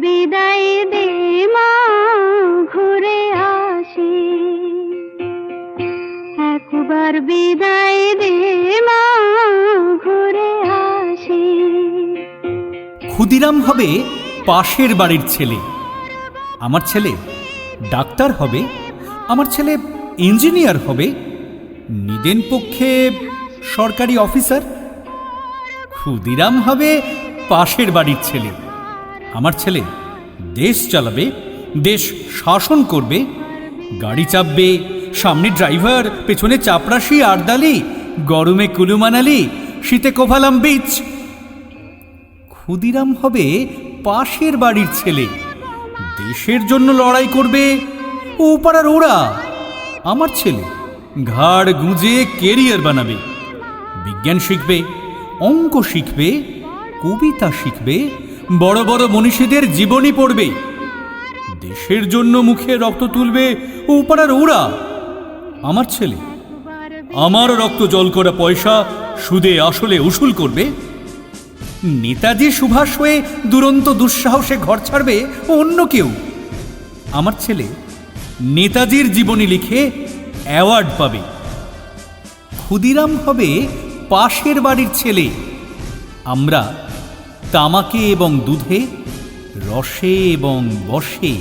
বিদায় দে মা, ঘুরে আসি। একবার বিদায় দে মা, ঘুরে আসি। ক্ষুদিরাম হবে পাশের বাড়ির ছেলে। আমার ছেলে ডাক্তার হবে, আমার ছেলে ইঞ্জিনিয়ার হবে, নিদেন পক্ষে সরকারি অফিসার। ক্ষুদিরাম হবে পাশের বাড়ির ছেলে। আমার ছেলে, দেশ চালাবে, দেশ শাসন করবে, গাড়ি চাপবে, সামনে ড্রাইভার, পেছনে চাপরাশি আরদালি, গরমে কুলু মানালি শীতে কোভালাম বিচ। ক্ষুদিরাম হবে পাশের বাড়ির ছেলে। দেশের জন্য লড়াই করবে ও পাড়ার ওরা। আমার ছেলে ঘাড় গুঁজে কেরিয়ার বানাবে। বিজ্ঞান শিখবে, অঙ্ক শিখবে, কবিতা শিখবে বড় বড় মনীষীদের জীবনী পড়বে। দেশের জন্য মুখে রক্ত তুলবে ও ওরা, আমার ছেলে। আমার রক্ত জল করা পয়সা সুদে আসলে উসুল করবে। নেতাজি সুভাষ হয়ে দুরন্ত দুঃসাহসে ঘর ছাড়বে অন্য কেউ। আমার ছেলে নেতাজির জীবনী লিখে অ্যাওয়ার্ড পাবে। ক্ষুদিরাম হবে পাশের বাড়ির ছেলে। আমরা তামাকে এবং দুধে, রসে এবং বসে,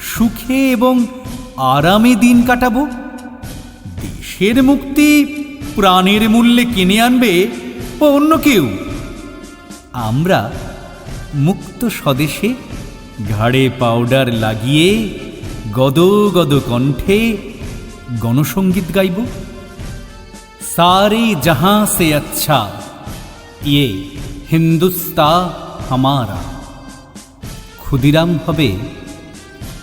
সুখে এবং আরামে দিন কাটাবো। দেশের মুক্তি প্রাণের মূল্যে কিনে আনবে অন্য কেউ। আমরা মুক্ত স্বদেশে ঘাড়ে পাউডার লাগিয়ে গদ গদ কণ্ঠে গণসঙ্গীত গাইব। সারে জাহাঁ সে আচ্ছা ইয়ে হিন্দুস্তা হামারা। ক্ষুদিরাম হবে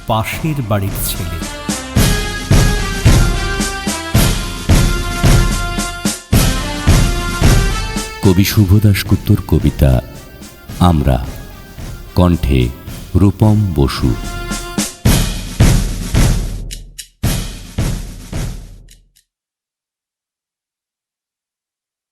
পাশের বাড়ির ছেলে। কবি শুভদাস গুপ্তর কবিতা আমরা কণ্ঠে রূপম বসু।